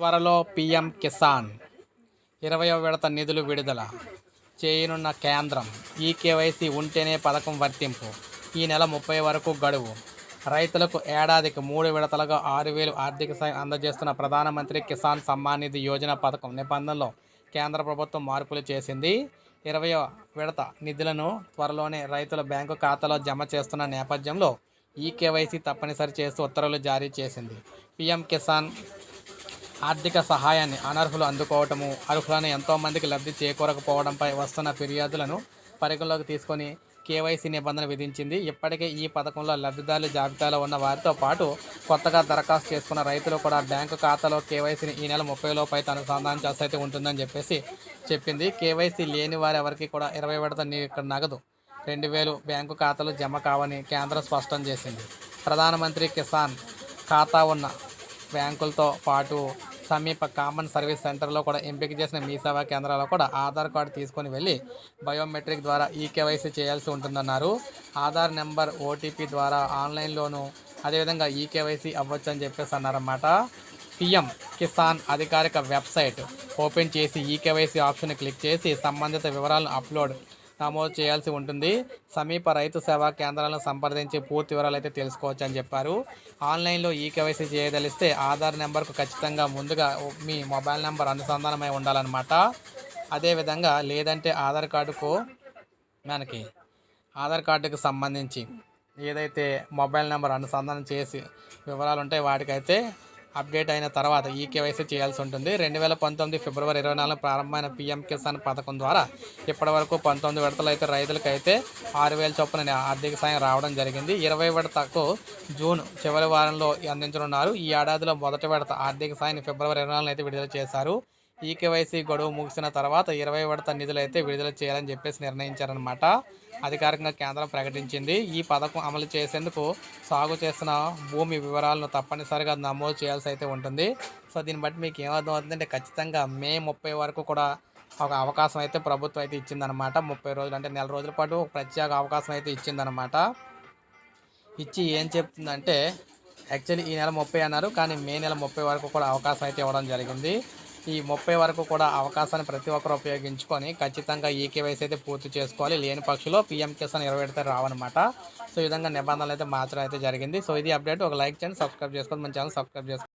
త్వరలో పీఎం కిసాన్. ఇరవయవ విడత నిధులు విడుదల. చేయనున్న కేంద్రం ఈ కేవైసీ ఉంటేనే పథకం వర్తింపు. ఈ నెల ముప్పై వరకు గడువు. రైతులకు ఏడాదికి మూడు విడతలుగా ఆరు వేలు ఆర్థిక సాయం అందజేస్తున్న ప్రధానమంత్రి కిసాన్ సమ్మాన్ నిధి యోజన పథకం నిబంధనలో కేంద్ర ప్రభుత్వం మార్పులు చేసింది. ఇరవై విడత నిధులను త్వరలోనే రైతుల బ్యాంకు ఖాతాలో జమ చేస్తున్న నేపథ్యంలో ఈ కేవైసీ తప్పనిసరి చేస్తూ ఉత్తర్వులు జారీ చేసింది. పీఎం కిసాన్ ఆర్థిక సహాయాన్ని అనర్హులు అందుకోవటము అర్హులను ఎంతోమందికి లబ్ధి చేకూరకపోవడంపై వస్తున్న ఫిర్యాదులను పరిగణలోకి తీసుకొని కేవైసీ నిబంధన విధించింది. ఇప్పటికే ఈ పథకంలో లబ్ధిదారుల జాబితాలో ఉన్న వారితో పాటు కొత్తగా దరఖాస్తు చేసుకున్న రైతులు కూడా బ్యాంకు ఖాతాలో కేవైసీని ఈ నెల ముప్పై లోపు అయితే అనుసంధానం అయితే ఉంటుందని చెప్పేసి చెప్పింది. కేవైసీ లేని వారెవరికి కూడా ఇరవై విడత ఇక్కడ నగదు రెండు వేలు బ్యాంకు ఖాతాలు జమ కావని కేంద్రం స్పష్టం చేసింది. ప్రధానమంత్రి కిసాన్ ఖాతా ఉన్న బ్యాంకులతో పాటు సమీప కామన్ సర్వీస్ సెంటర్లో కూడా ఎంపిక చేసిన మీ సేవా కేంద్రాల్లో కూడా ఆధార్ కార్డు తీసుకొని వెళ్ళి బయోమెట్రిక్ ద్వారా ఈ చేయాల్సి ఉంటుందన్నారు. ఆధార్ నెంబర్ ఓటీపీ ద్వారా ఆన్లైన్లోనూ అదేవిధంగా ఈ అవ్వచ్చు అని చెప్పేసి అన్నారన్నమాట. పిఎం కిసాన్ అధికారిక వెబ్సైట్ ఓపెన్ చేసి ఈ ఆప్షన్ క్లిక్ చేసి సంబంధిత వివరాలను అప్లోడ్ నమోదు చేయాల్సి ఉంటుంది. సమీప రైతు సేవా కేంద్రాలను సంప్రదించి పూర్తి వివరాలు అయితే తెలుసుకోవచ్చు అని చెప్పారు. ఆన్లైన్లో ఈ కేవైసీ చేయదలిస్తే ఆధార్ నెంబర్కు ఖచ్చితంగా ముందుగా మీ మొబైల్ నెంబర్ అనుసంధానమై ఉండాలన్నమాట. అదేవిధంగా లేదంటే ఆధార్ కార్డుకు మనకి ఆధార్ కార్డుకు సంబంధించి ఏదైతే మొబైల్ నెంబర్ అనుసంధానం చేసి వివరాలు ఉంటాయి వాటికైతే అప్డేట్ అయిన తర్వాత ఈ కేవైసీ చేయాల్సి ఉంటుంది. రెండు వేల పంతొమ్మిది ఫిబ్రవరి ఇరవై నాలుగు ప్రారంభమైన పీఎం కిసాన్ పథకం ద్వారా ఇప్పటి వరకు పంతొమ్మిది విడతలు అయితే రైతులకైతే ఆరు వేల చొప్పున ఆర్థిక సాయం రావడం జరిగింది. ఇరవై విడతకు జూన్ చివరి వారంలో అందించనున్నారు. ఈ ఏడాదిలో మొదటి విడత ఆర్థిక సాయాన్ని ఫిబ్రవరి ఇరవై నాలుగున అయితే విడుదల చేశారు. ఈ కేవైసీ గడువు ముగిసిన తర్వాత ఇరవై విడత నిధులు అయితే విడుదల చేయాలని చెప్పేసి నిర్ణయించారనమాట అధికారికంగా కేంద్రం ప్రకటించింది. ఈ పథకం అమలు చేసేందుకు సాగు చేస్తున్న భూమి వివరాలను తప్పనిసరిగా నమోదు చేయాల్సి అయితే ఉంటుంది. సో దీన్ని బట్టి మీకు ఏమర్థం అవుతుందంటే ఖచ్చితంగా మే ముప్పై వరకు కూడా ఒక అవకాశం అయితే ప్రభుత్వం అయితే ఇచ్చిందనమాట ముప్పై రోజులు అంటే నెల రోజుల పాటు ఒక ప్రత్యేక అవకాశం అయితే ఇచ్చిందనమాట ఇచ్చి ఏం చెప్తుందంటే యాక్చువల్లీ ఈ నెల ముప్పై అన్నారు కానీ మే నెల ముప్పై వరకు కూడా అవకాశం అయితే ఇవ్వడం జరిగింది. ఈ ముప్పై వరకు కూడా అవకాశాన్ని ప్రతి ఒక్కరు ఉపయోగించుకొని ఖచ్చితంగా ఈ కేవైసీ అయితే పూర్తి చేసుకోవాలి. లేని పక్షులో పీఎం కిసాన్ ఇరవై అయితే రావన్నమాట. సో ఈ విధంగా నిబంధనలు అయితే మార్చడం అయితే జరిగింది. సో ఇది అప్డేట్. ఒక లైక్ చేయండి సబ్స్క్రైబ్ చేసుకోండి. మన ఛానల్ సబ్స్క్రైబ్ చేసుకోండి.